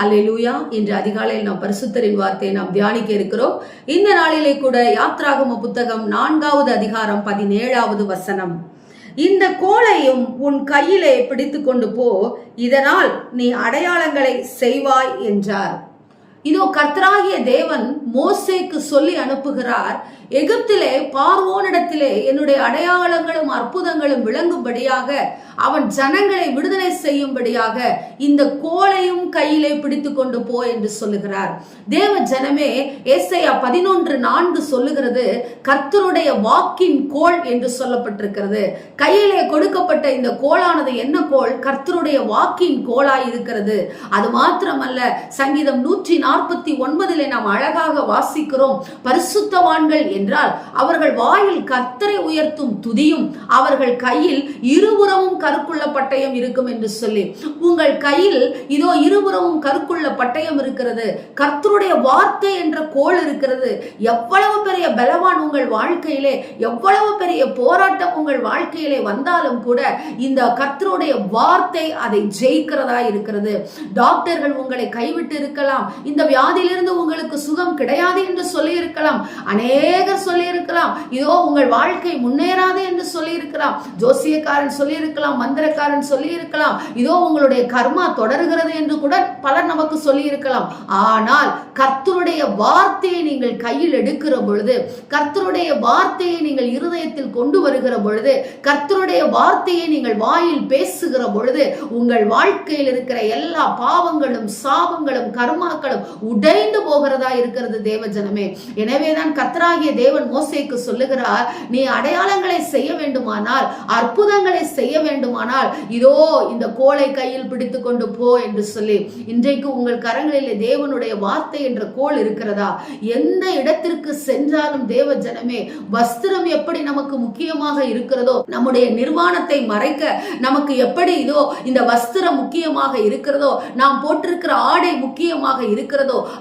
ஹalleluya இன்று அதிகாலையில் நாம் பரிசுத்தரின் வார்த்தையை நாம் தியானிக்க இருக்கிறோம். இந்த நாளிலே கூட யாத்ராகம புத்தகம் நான்காவது அதிகாரம் பதினேழாவது வசனம். இந்த கோலையும் உன் கையிலே பிடித்து கொண்டு போ இதனால் நீ அடையாளங்களை செய்வாய் என்றார். இதோ கர்த்தராகிய தேவன் மோசேக்கு சொல்லி அனுப்புகிறார் எகிப்திலே பார்வோனிடத்திலே என்னுடைய அடையாளங்களும் அற்புதங்களும் விளங்கும்படியாக அவன் ஜனங்களை விடுதலை செய்யும்படியாக இந்த கோலையும் கையிலே பிடித்து கொண்டு போ என்று சொல்லுகிறார். தேவ ஜனமே ஏசையா பதினொன்று நான்கு சொல்லுகிறது கர்த்தருடைய வாக்கின் கோல் என்று சொல்லப்பட்டிருக்கிறது. கையிலே கொடுக்கப்பட்ட இந்த கோலானது என்ன கோல்? கர்த்தருடைய வாக்கின் கோலாய் இருக்கிறது. அது மாத்திரமல்ல சங்கீதம் நூற்றி நாற்பத்தி ஒன்பதிலே நாம் அழகாக வாசிக்கிறோம் பரிசுத்தவான்கள் என்றால் அவர்கள் வாயில் கர்த்தரை உயர்த்தும் துதியும் அவர்கள் கையில் இருபுறமும் கருக்குள்ள பட்டயம் இருக்கும் என்று சொல்லி. உங்கள் கையில் இதோ இருபுறமும் கருக்குள்ள பட்டயம் இருக்கிறது கர்த்தருடைய வார்த்தை என்ற கோல் இருக்கிறது. எவ்வளவு பெரிய பலவான் உங்கள் வாழ்க்கையிலே எவ்வளவு பெரிய போராட்டம் உங்கள் வாழ்க்கையிலே வந்தாலும் கூட இந்த கர்த்தருடைய வார்த்தை அதை ஜெயிக்கிறதா இருக்கிறது. டாக்டர்கள் உங்களை கைவிட்டு இருக்கலாம் இந்த இந்த வியாதியிலிருந்து உங்களுக்கு சுகம் கிடையாது என்று சொல்லியிருக்கலாம். அநேகர் சொல்லியிருக்கலாம். இதோ உங்கள் வாழ்க்கை முன்னேறாது என்று சொல்லியிருக்கலாம். ஜோசியக்காரன் சொல்லியிருக்கலாம் மந்திரக்காரன் சொல்லியிருக்கலாம். இதோ உங்களுடைய கர்மா தொடர்கிறது என்று கூட பலர் நமக்கு சொல்லியிருக்கலாம். ஆனால் கர்த்தருடைய வார்த்தையை நீங்கள் கையில் எடுக்கிற பொழுது கர்த்தருடைய வார்த்தையை நீங்கள் இருதயத்தில் கொண்டு வருகிற பொழுது கர்த்தருடைய வார்த்தையை நீங்கள் வாயில் பேசுகிற பொழுது உங்கள் வாழ்க்கையில் இருக்கிற எல்லா பாவங்களும் சாபங்களும் கர்மாக்களும் உடைந்து போகிறதா இருக்கிறது தேவ ஜனமே. எனவேதான் கத்தராகிய தேவன் மோசைக்கு சொல்லுகிறார் நீ அடையாளங்களை செய்ய வேண்டுமானால் அற்புதங்களை செய்ய வேண்டுமானால் இதோ இந்த கோலை கையில் பிடித்து கொண்டு போ என்று சொல்லி. இன்றைக்கு உங்கள் கரங்களிலே தேவனுடைய வார்த்தை என்ற கோல் இருக்கிறதா? எந்த இடத்திற்கு சென்றாலும் தேவ ஜனமே வஸ்திரம் எப்படி நமக்கு முக்கியமாக இருக்கிறதோ நம்முடைய நிர்வாணத்தை மறைக்க நமக்கு எப்படி இதோ இந்த வஸ்திரம் முக்கியமாக இருக்கிறதோ நாம் போட்டிருக்கிற ஆடை முக்கியமாக இருக்கிறதோ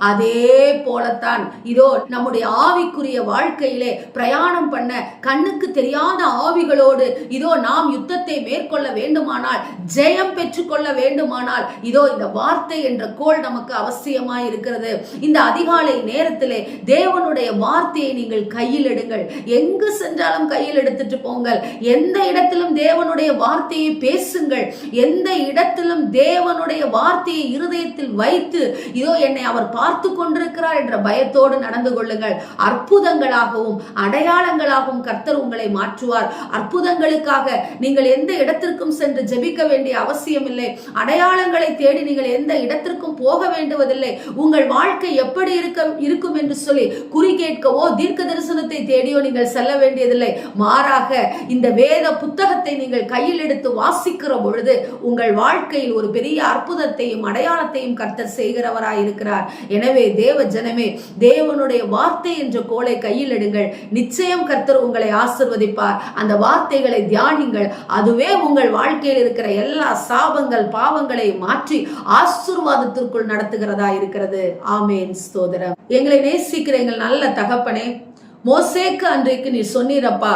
அதே போலத்தான். இதோ நம்முடைய ஆவிக்குரிய வாழ்க்கையிலே பிரயாணம் பண்ண கண்ணுக்கு தெரியாத ஆவிகளோடு இதோ நாம் யுத்தத்தை மேற்கொள்ள வேண்டுமானால் ஜெயம் பெற்றுக்கொள்ள வேண்டுமானால் இதோ இந்த வார்த்தை என்ற கோல் நமக்கு அவசியமாய் இருக்கிறது. இந்த அதிகாலை நேரத்திலே தேவனுடைய வார்த்தையை நீங்கள் கையில் எடுங்கள். எங்கு சென்றாலும் கையில் எடுத்துட்டு போங்கள். எந்த இடத்திலும் தேவனுடைய வார்த்தையை பேசுங்கள். எந்த இடத்திலும் தேவனுடைய வார்த்தையை இருதயத்தில் வைத்து இதோ என்னை அவர் பார்த்து கொண்டிருக்கிறார் என்ற பயத்தோடு நடந்து கொள்ளுங்கள். அற்புதங்களாகவும் அடையாளங்களாகவும் கர்த்தர் உங்களை மாற்றுவார். அற்புதங்களுக்காக நீங்கள் எந்த இடத்திற்கும் சென்று ஜெபிக்க வேண்டிய அவசியம் இல்லை அடையாளங்களை தேடி நீங்கள் எந்த இடத்திற்கும் போக வேண்டுவதில்லை. உங்கள் வாழ்க்கை எப்படி இருக்க இருக்கும் என்று சொல்லி குறி கேட்கவோ தீர்க்க தரிசனத்தை தேடியோ நீங்கள் செல்ல வேண்டியதில்லை. மாறாக இந்த வேத புத்தகத்தை நீங்கள் கையில் எடுத்து வாசிக்கிற பொழுது உங்கள் வாழ்க்கையில் ஒரு பெரிய அற்புதத்தையும் அடையாளத்தையும் கர்த்தர் செய்கிறவராய் இருக்கிறார் சொல்லுகிறார். எனவே தேவ ஜனமே தேவனுடைய வார்த்தை என்ற கோலை கையில் எடுங்கள். நிச்சயம் கர்த்தர் உங்களை ஆசிர்வதிப்பார். அந்த வார்த்தைகளை தியானிங்கள். அதுவே உங்கள் வாழ்க்கையில் இருக்கிற எல்லா சாபங்கள் பாவங்களை மாற்றி ஆசிர்வாதத்திற்குள் நடத்துகிறதா இருக்கிறது. ஆமேன். ஸ்தோதரம் எங்களை நேசிக்கிற எங்கள் நல்ல தகப்பனே மோசேக்கு அன்றைக்கு நீ சொன்னீரப்பா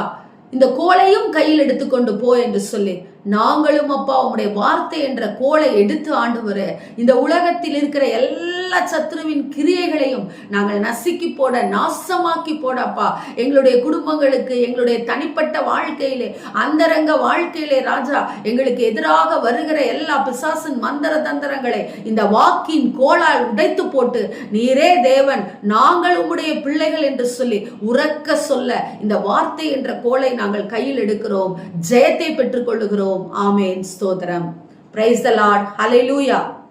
இந்த கோலையும் கையில் எடுத்துக்கொண்டு போ என்று சொல்லி நாங்களும் அப்பா உங்களுடைய வார்த்தை என்ற கோலை எடுத்து ஆண்டு வர இந்த உலகத்தில் இருக்கிற எல்லா சத்துருவின் கிரியைகளையும் நாங்கள் நசுக்கி போட நாசமாக்கி போடப்பா எங்களுடைய குடும்பங்களுக்கு எங்களுடைய தனிப்பட்ட வாழ்க்கையிலே அந்தரங்க வாழ்க்கையிலே ராஜா எங்களுக்கு எதிராக வருகிற எல்லா பிசாசின் மந்திர தந்திரங்களை இந்த வாக்கின் கோளால் உடைத்து போட்டு நீரே தேவன் நாங்கள் உம்முடைய பிள்ளைகள் என்று சொல்லி உறக்க சொல்ல இந்த வார்த்தை என்ற கோலை நாங்கள் கையில் எடுக்கிறோம். ஜெயத்தை பெற்றுக்கொள்ளுகிறோம் ஆமேன். ஸ்தோத்திரம். Praise the Lord hallelujah